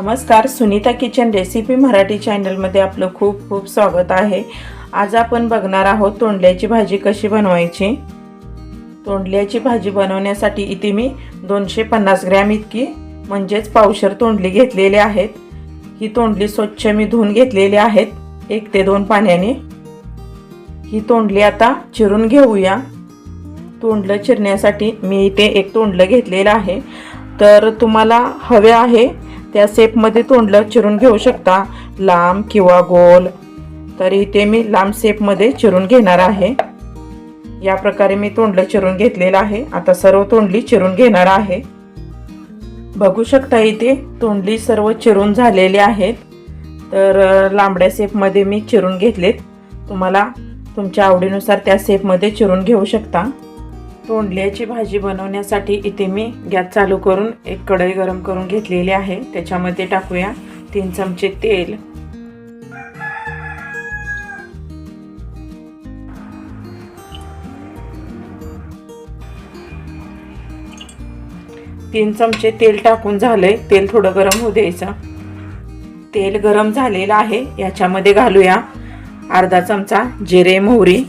नमस्कार Sunita kitchen recipe Marathi चॅनलमध्ये आपलं खूप खूप स्वागत आहे. आज आपण बघणार आहोत तोंडल्याची भाजी कशी बनवायची. तोंडल्याची भाजी बनवण्यासाठी इथे मी दोनशे पन्नास ग्रॅम इतकी म्हणजेच पावशर तोंडली घेतलेली आहेत. ही तोंडली स्वच्छ मी धुवून घेतलेली आहेत एक ते दोन पाण्याने. ही तोंडली आता चिरून घेऊया. तोंडलं चिरण्यासाठी मी इथे एक तोंडलं घेतलेलं आहे. तर तुम्हाला हवे आहे त्या सेपमध्ये तोंडलं चिरून घेऊ शकता. लांब किंवा गोल. तर इथे मी लांब सेपमध्ये चिरून घेणार आहे. या प्रकारे मी तोंडलं चिरून घेतलेलं आहे. आता सर्व तोंडली चिरून घेणार आहे. बघू शकता इथे तोंडली सर्व चिरून झालेली आहेत. तर लांबड्या सेपमध्ये मी चिरून घेतलेत. तुम्हाला तुमच्या आवडीनुसार त्या सेपमध्ये चिरून घेऊ शकता. तोंडल्याची भाजी बनवण्यासाठी इथे मी गॅस चालू करून एक कढई गरम करून घेतलेली आहे. त्याच्यामध्ये टाकूया. तीन चमचे तेल. तीन चमचे तेल टाकून झालंय. तेल थोडं गरम होऊ द्यायचं. तेल गरम झालेलं आहे. याच्यामध्ये घालूया अर्धा चमचा जिरे मोहरी.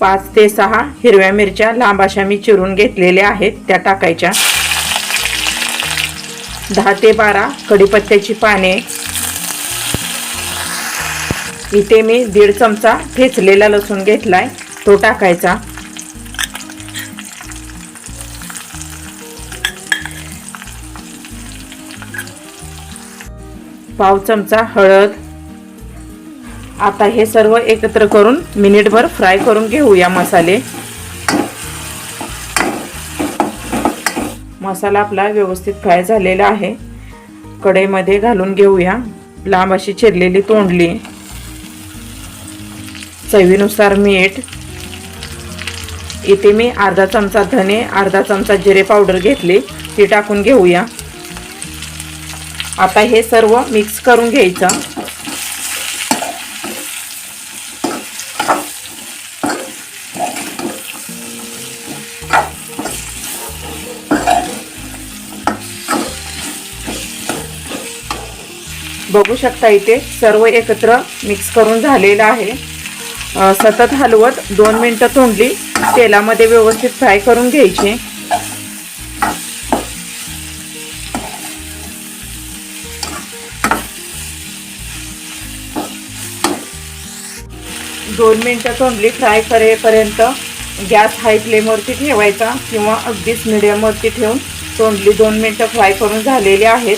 पाच ते सहा हिरव्या मिरच्या लांब अशा मी चिरून घेतलेल्या आहेत त्या टाकायच्या. दहा ते बारा कढीपत्त्याची पाने. इथे मी दीड चमचा ठेचलेला लसूण घेतलाय तो टाकायचा. पाव चमचा हळद आता हे सर्व एकत्र करून मिनिटभर फ्राय करून घेऊया मसाले. मसाला आपला व्यवस्थित फ्राय झालेला आहे. कढईमध्ये घालून घेऊया. लांब अशी चिरलेली तोंडली. चवीनुसार मीठ. इथे मी अर्धा चमचा धने अर्धा चमचा जिरे पावडर घेतली. ती टाकून घेऊया. आता हे सर्व मिक्स करून घ्यायचं. बघू शकता इथे सर्व एकत्र मिक्स करून झालेलं आहे. सतत हलवत दोन मिनटं तोंडली तेलामध्ये व्यवस्थित फ्राय करून घ्यायची. दोन मिनटं तोंडली फ्राय करेपर्यंत गॅस हाय फ्लेमवरती ठेवायचा किंवा अगदीच मिडियमवरती ठेवून तोंडली दोन मिनटं फ्राय करून झालेली आहेत.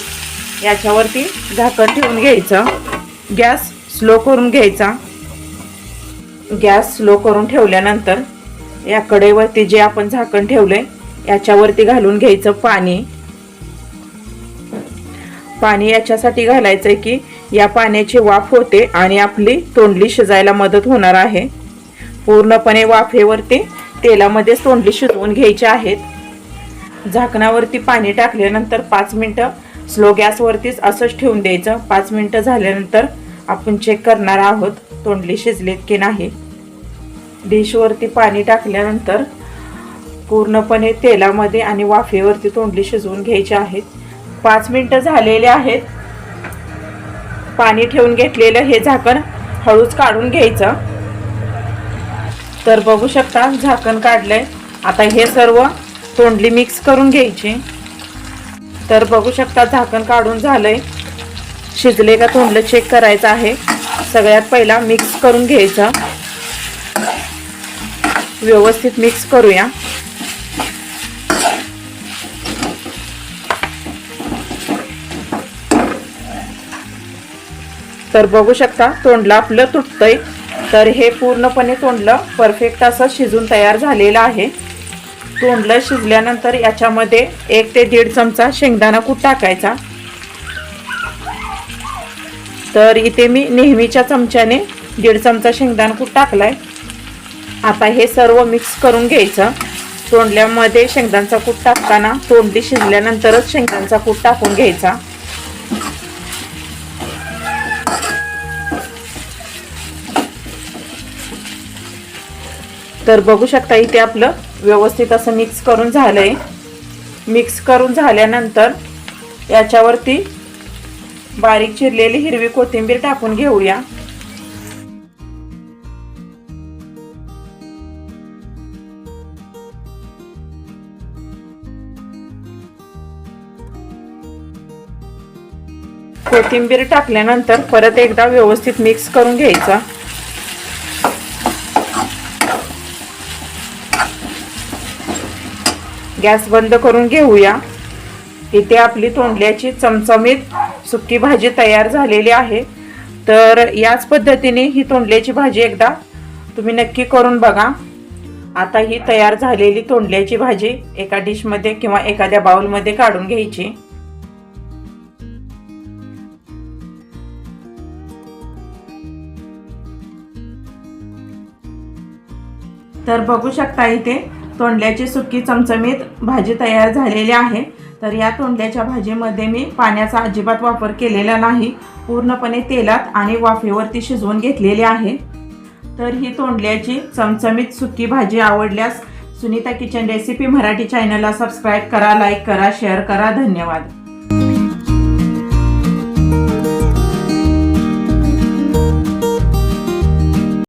याच्यावरती झाकण ठेवून घ्यायचं. गॅस स्लो करून घ्यायचा. गॅस स्लो करून ठेवल्यानंतर या कडेवरती जे आपण झाकण ठेवलंय याच्यावरती घालून घ्यायचं पाणी. पाणी याच्यासाठी घालायचंय की या पाण्याची वाफ होते आणि आपली तोंडली शिजायला मदत होणार आहे. पूर्णपणे वाफेवरती तेलामध्ये तोंडली शिजवून घ्यायची आहेत. झाकणावरती पाणी टाकल्यानंतर पाच मिनटं स्लो गॅसवरतीच असंच ठेवून द्यायचं. पाच मिनटं झाल्यानंतर आपण चेक करणार आहोत तोंडली शिजलेत की नाही. डिशवरती पाणी टाकल्यानंतर पूर्णपणे तेलामध्ये आणि वाफेवरती तोंडली शिजवून घ्यायची आहेत. पाच मिनटं झालेले आहेत. पाणी ठेवून घेतलेलं हे झाकण हळूच काढून घ्यायचं. तर बघू शकता झाकण काढलंय. आता हे सर्व तोंडली मिक्स करून घ्यायची. तर बघू शकता झाकण काढून झालंय. शिजले का तोंडलं चेक करायचं आहे. सगळ्यात पहिला मिक्स करून घ्यायचं. व्यवस्थित मिक्स करूया. तर बघू शकता तोंडलं आपलं तुटतंय. तर हे पूर्णपणे तोंडलं परफेक्ट असं शिजून तयार झालेलं आहे. तोंडलं शिजल्यानंतर याच्यामध्ये एक ते दीड चमचा शेंगदाणा कूट टाकायचा. तर इथे मी नेहमीच्या चमच्याने दीड चमचा शेंगदाणा कूट टाकलाय. आता हे सर्व मिक्स करून घ्यायचं. तोंडल्यामध्ये शेंगदाणचा कूट टाकताना तोंडली शिजल्यानंतरच शेंगदाणचा कूट टाकून घ्यायचा. तर बघू शकता इथे आपलं व्यवस्थित असं मिक्स करून झालंय. मिक्स करून झाल्यानंतर याच्यावरती बारीक चिरलेली हिरवी कोथिंबीर टाकून घेऊया. कोथिंबीर टाकल्यानंतर परत एकदा व्यवस्थित मिक्स करून घ्यायचा. गॅस बंद करून घेऊया. इथे आपली तोंडल्याची चमचमीत सुकी भाजी तयार झालेली आहे. तर याच पद्धतीने ही तोंडल्याची भाजी एकदा तुम्ही नक्की करून बघा. आता ही तयार झालेली तोंडल्याची भाजी एका डिशमध्ये किंवा एखाद्या बाउलमध्ये काढून घ्यायची. तर बघू शकता इथे तोंडल्याची सुकी चमचमीत भाजी तयार झालेली आहे. तर या तोंडल्याच्या भाजीमध्ये मी पाण्याचा अजिबात वापर केलेला नाही. पूर्णपणे तेलात आणि वाफेवरती शिजवून घेतलेली आहे. तर ही तोंडल्याची चमचमीत सुकी भाजी आवडल्यास सुनीता किचन रेसिपी मराठी चॅनलला सबस्क्राईब करा लाईक करा शेअर करा. धन्यवाद.